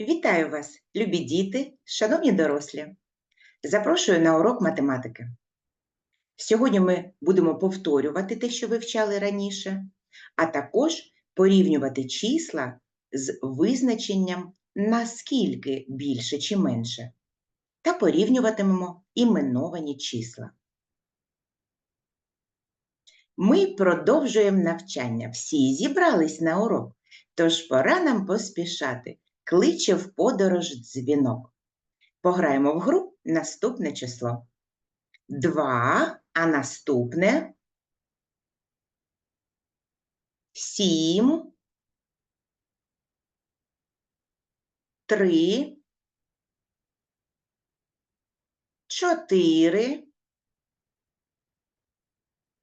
Вітаю вас, любі діти, шановні дорослі. Запрошую на урок математики. Сьогодні ми будемо повторювати те, що вивчали раніше, а також порівнювати числа з визначенням наскільки більше чи менше, та порівнюватимемо іменовані числа. Ми продовжуємо навчання. Всі зібрались на урок, тож пора нам поспішати кличе в подорож дзвінок. Пограємо в гру наступне число. Два, а наступне сім, три, чотири,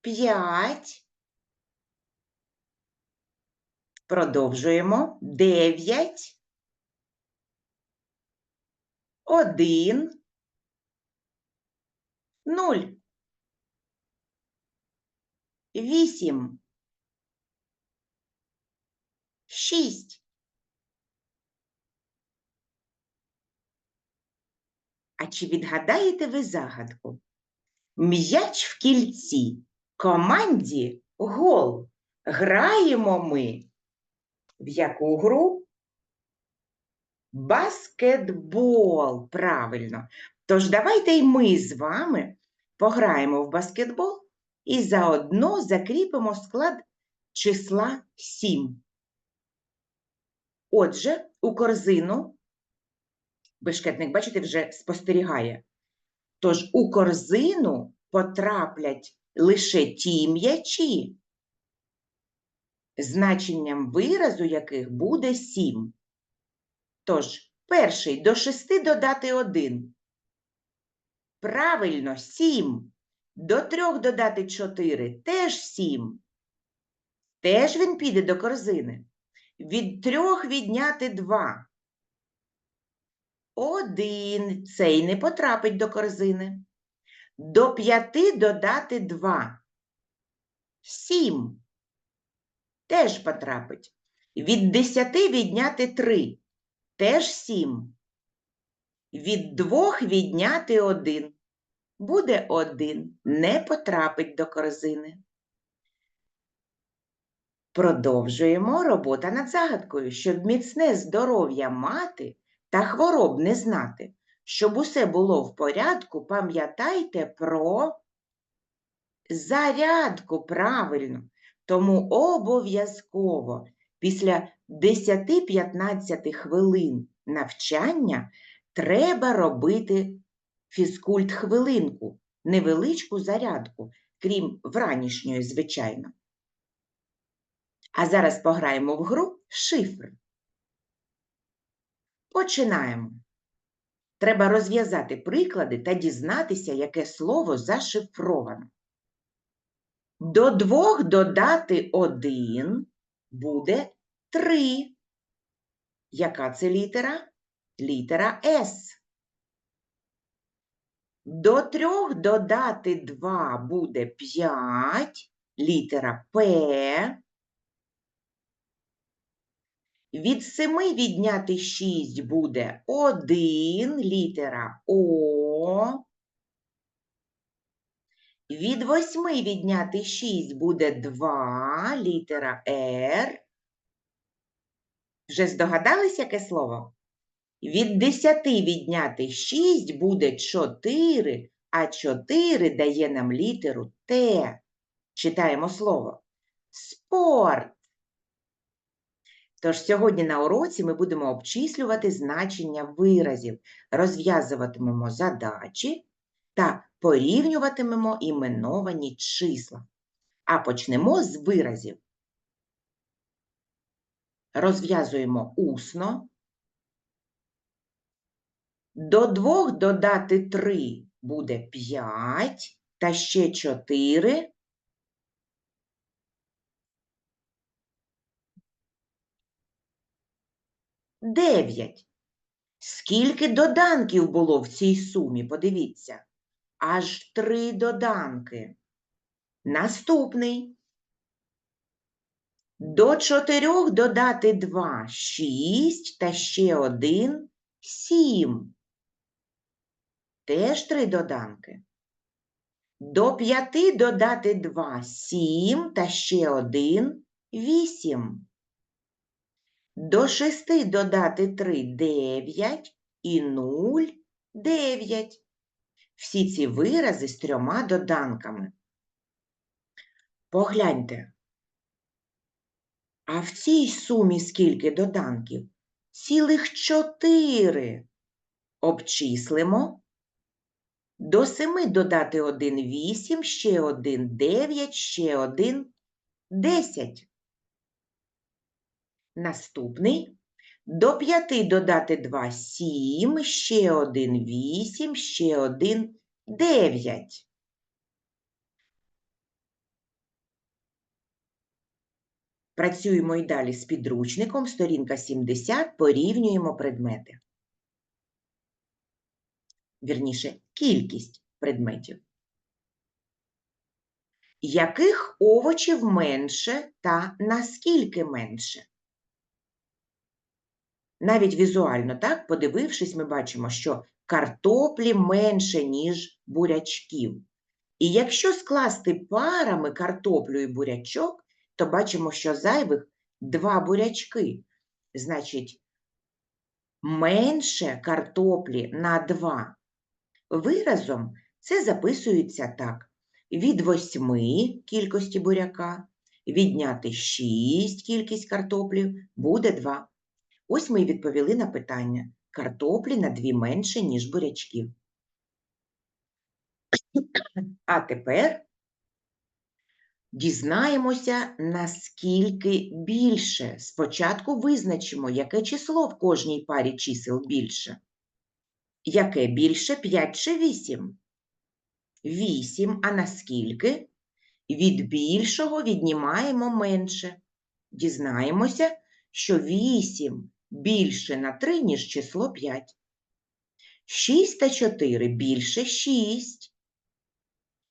п'ять. Продовжуємо. Дев'ять один, нуль, вісім, шість. А чи відгадаєте ви загадку? М'яч в кільці, команді гол. Граємо ми. В яку гру? Баскетбол, правильно. Тож давайте й ми з вами пограємо в баскетбол і заодно закріпимо склад числа 7. Отже, у корзину, бешкетник, бачите, вже спостерігає. Тож у корзину потраплять лише ті м'ячі, значенням виразу яких буде 7. Тож, перший до шести додати один. Правильно, сім. До трьох додати чотири теж сім. Теж він піде до корзини. Від трьох відняти два. Один. Цей не потрапить до корзини. До п'яти додати два. Сім. Теж потрапить. Від десяти відняти три теж сім. Від двох відняти один. Буде один, не потрапить до корзини. Продовжуємо робота над загадкою, щоб міцне здоров'я мати та хвороб не знати. Щоб усе було в порядку, пам'ятайте про зарядку правильно. Тому обов'язково після 10-15 хвилин навчання треба робити фізкульт хвилинку, невеличку зарядку, крім вранішньої, звичайно. А зараз пограємо в гру шифр. Починаємо. Треба розв'язати приклади та дізнатися, яке слово зашифровано. До двох додати один буде 3. Яка це літера? Літера С. До трьох додати 2 буде 5, літера П. Від 7 відняти 6 буде 1, літера О. Від 8 відняти 6 буде 2, літера Р. Вже здогадались, яке слово? Від 10 відняти 6 буде 4, а 4 дає нам літеру Т. Читаємо слово. Спорт. Тож сьогодні на уроці ми будемо обчислювати значення виразів, розв'язуватимемо задачі та порівнюватимемо іменовані числа. А почнемо з виразів розв'язуємо усно. До двох додати три буде п'ять, та ще чотири. Дев'ять. Скільки доданків було в цій сумі? Подивіться. Аж три доданки. Наступний До чотирьох додати два – шість, та ще один – сім. Теж три доданки. До п'яти додати два – сім, та ще один – вісім. До шести додати три – дев'ять і нуль – дев'ять. Всі ці вирази з трьома доданками. Погляньте. А в цій сумі скільки доданків? Цілих чотири. Обчислимо. До семи додати один вісім, ще один дев'ять, ще один десять. Наступний. До п'яти додати два сім, ще один вісім, ще один дев'ять. Працюємо і далі з підручником, сторінка 70, порівнюємо предмети. Вірніше, кількість предметів. Яких овочів менше та наскільки менше? Навіть візуально, так, подивившись, ми бачимо, що картоплі менше, ніж бурячків. І якщо скласти парами картоплю і бурячок, то бачимо, що зайвих два бурячки. Значить, менше картоплі на 2. Виразом це записується так. Від 8 кількості буряка відняти 6 кількість картоплів буде 2. Ось ми і відповіли на питання. Картоплі на 2 менше, ніж бурячків. А тепер Дізнаємося, наскільки більше. Спочатку визначимо, яке число в кожній парі чисел більше. Яке більше 5 чи 8? 8, а наскільки? Від більшого віднімаємо менше. Дізнаємося, що 8 більше на 3, ніж число 5. 6 та 4 більше 6.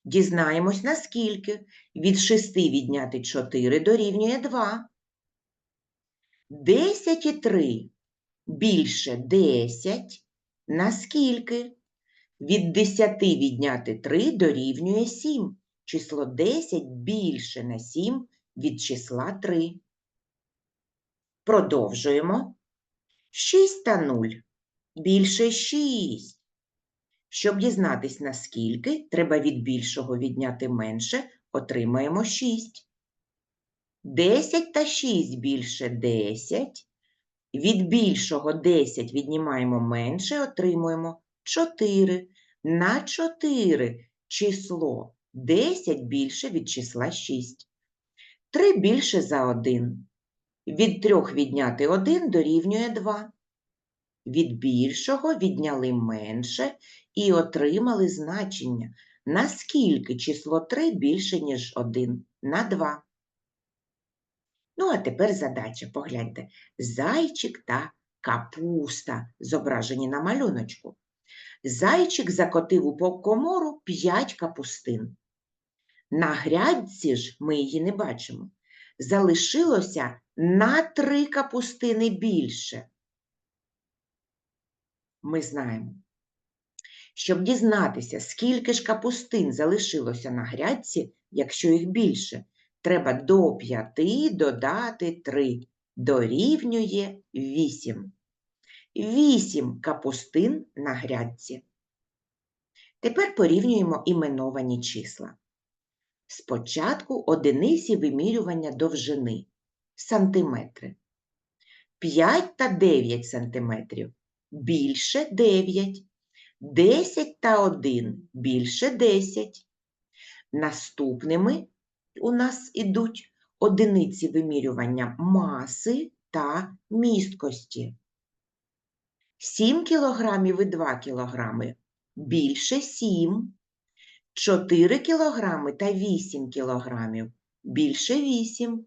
Дізнаємось, наскільки. Від 6 відняти 4 дорівнює 2. 10 і 3 більше 10. Наскільки? Від 10 відняти 3 дорівнює 7. Число 10 більше на 7 від числа 3. Продовжуємо. 6 та 0 більше 6. Щоб дізнатись, наскільки, треба від більшого відняти менше, отримаємо 6. 10 та 6 більше 10. Від більшого 10 віднімаємо менше, отримуємо 4. На 4 число 10 більше від числа 6. 3 більше за 1. Від 3 відняти 1 дорівнює 2. Від більшого відняли менше і отримали значення, наскільки число 3 більше, ніж 1 на 2. Ну, а тепер задача, погляньте, зайчик та капуста зображені на малюночку. Зайчик закотив у комору 5 капустин. На грядці ж ми її не бачимо. Залишилося на 3 капустини більше. Ми знаємо, щоб дізнатися, скільки ж капустин залишилося на грядці, якщо їх більше, треба до 5 додати 3, дорівнює 8. 8 капустин на грядці. Тепер порівнюємо іменовані числа. Спочатку одиниці вимірювання довжини сантиметри. 5 та 9 сантиметрів більше 9. 10 та 1 більше 10. Наступними у нас ідуть одиниці вимірювання маси та місткості. 7 кілограмів і 2 кілограми більше 7. 4 кілограми та 8 кілограмів більше 8.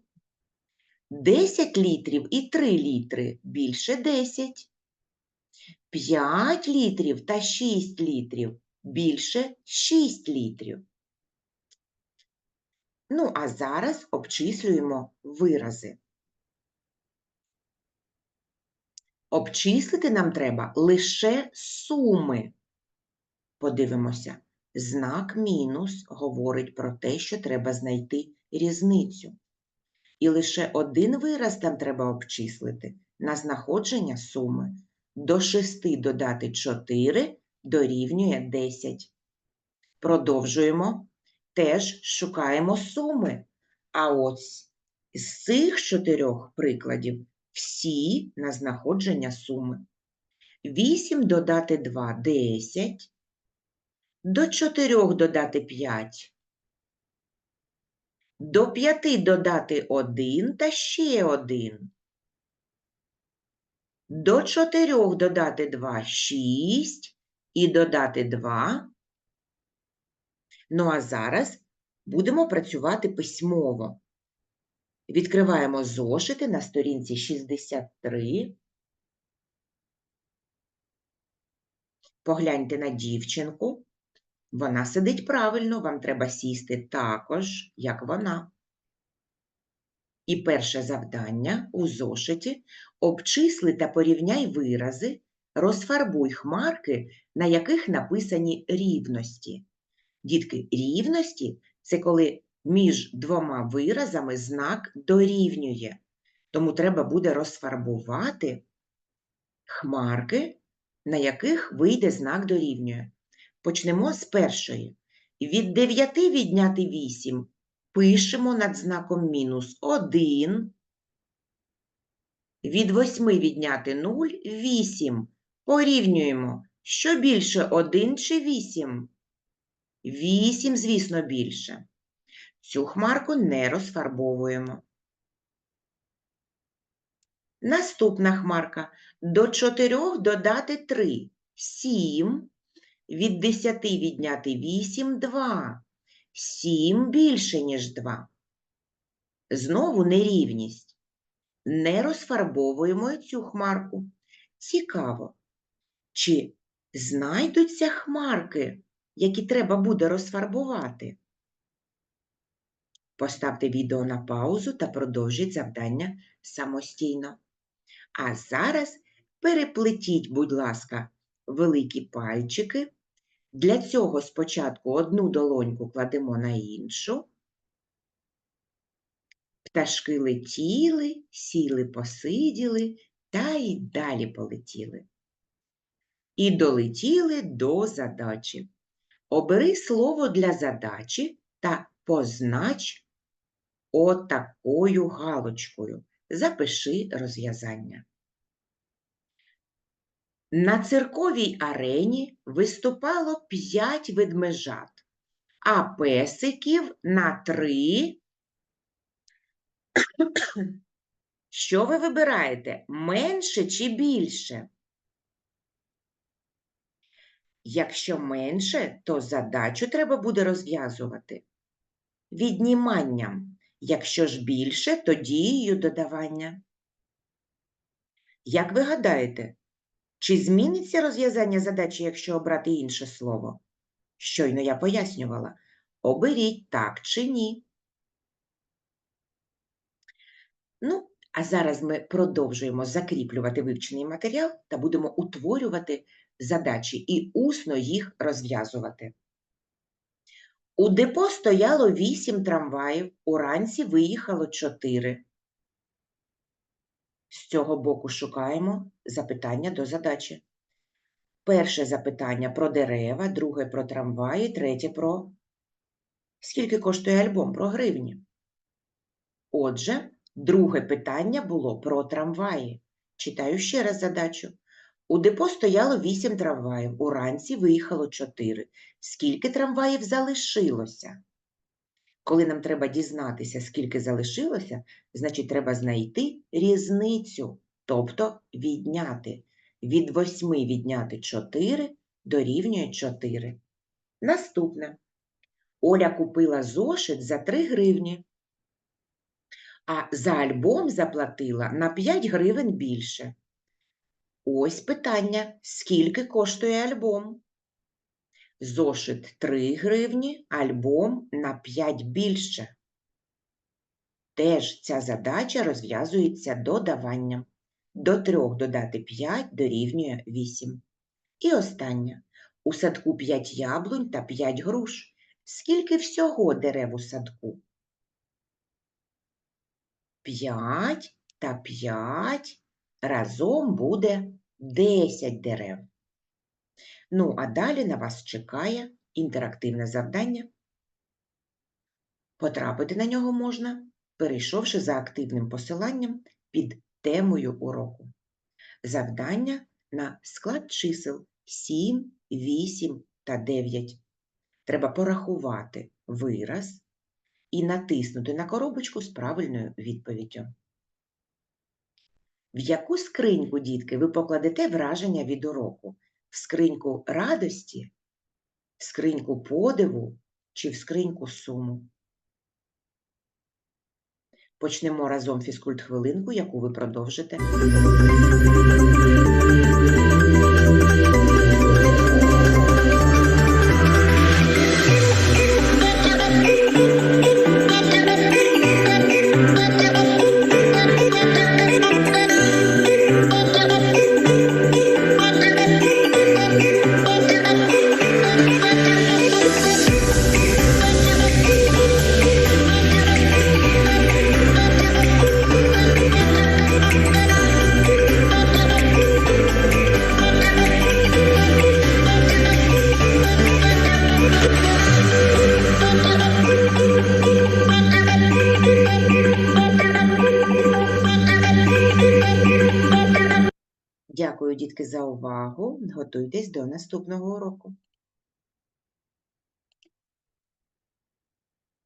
10 літрів і 3 літри більше 10. 5 літрів та 6 літрів більше 6 літрів. Ну, а зараз обчислюємо вирази. Обчислити нам треба лише суми. Подивимося, знак мінус говорить про те, що треба знайти різницю. І лише один вираз там треба обчислити на знаходження суми. До 6 додати 4 дорівнює 10. Продовжуємо. Теж шукаємо суми. А ось з цих чотирьох прикладів всі на знаходження суми. 8 додати 2 – 10. До 4 додати 5. До 5 додати 1 та ще 1. До 4 додати 2 – 6. І додати 2. Ну а зараз будемо працювати письмово. Відкриваємо зошити на сторінці 63. Погляньте на дівчинку. Вона сидить правильно, вам треба сісти також, як вона. І перше завдання у зошиті обчисли та порівняй вирази, розфарбуй хмарки, на яких написані рівності. Дітки, рівності це коли між двома виразами знак дорівнює. Тому треба буде розфарбувати хмарки, на яких вийде знак дорівнює. Почнемо з першої. Від 9 відняти 8 пишемо над знаком мінус 1. Від 8 відняти 0 – 8. Порівнюємо, що більше 1 чи 8? 8, звісно, більше. Цю хмарку не розфарбовуємо. Наступна хмарка. До 4 додати 3 – 7. Від 10 відняти 8 – 2. 7 більше, ніж 2. Знову нерівність. Не розфарбовуємо цю хмарку. Цікаво, чи знайдуться хмарки, які треба буде розфарбувати? Поставте відео на паузу та продовжіть завдання самостійно. А зараз переплетіть, будь ласка, великі пальчики. Для цього спочатку одну долоньку кладемо на іншу. Пташки летіли, сіли, посиділи та й далі полетіли. І долетіли до задачі. Обери слово для задачі та познач отакою галочкою. Запиши розв'язання. На цирковій арені виступало п'ять ведмежат, а песиків на три. Що ви вибираєте? Менше чи більше? Якщо менше, то задачу треба буде розв'язувати відніманням. Якщо ж більше, то дією додавання. Як ви гадаєте, чи зміниться розв'язання задачі, якщо обрати інше слово? Щойно я пояснювала. Оберіть так чи ні. Ну, а зараз ми продовжуємо закріплювати вивчений матеріал та будемо утворювати задачі і усно їх розв'язувати. У депо стояло вісім трамваїв, уранці виїхало чотири. З цього боку шукаємо запитання до задачі. Перше запитання про дерева, друге про трамваї, третє про скільки коштує альбом про гривні. Отже, друге питання було про трамваї. Читаю ще раз задачу. У депо стояло вісім трамваїв, уранці виїхало чотири. Скільки трамваїв залишилося? Коли нам треба дізнатися, скільки залишилося, значить треба знайти різницю, тобто відняти. Від 8 відняти 4 дорівнює 4. Наступне. Оля купила зошит за 3 гривні, а за альбом заплатила на 5 гривень більше. Ось питання, скільки коштує альбом? Зошит 3 гривні, альбом на 5 більше. Теж ця задача розв'язується додаванням. До 3 додати 5 дорівнює 8. І остання. У садку 5 яблунь та 5 груш. Скільки всього дерев у садку? 5 та 5 разом буде 10 дерев. Ну, а далі на вас чекає інтерактивне завдання. Потрапити на нього можна, перейшовши за активним посиланням під темою уроку. Завдання на склад чисел 7, 8 та 9. Треба порахувати вираз і натиснути на коробочку з правильною відповіддю. В яку скриньку, дітки, ви покладете враження від уроку? В скриньку радості, в скриньку подиву чи в скриньку суму? Почнемо разом фізкульт-хвилинку, яку ви продовжите. Готуйтесь до наступного уроку.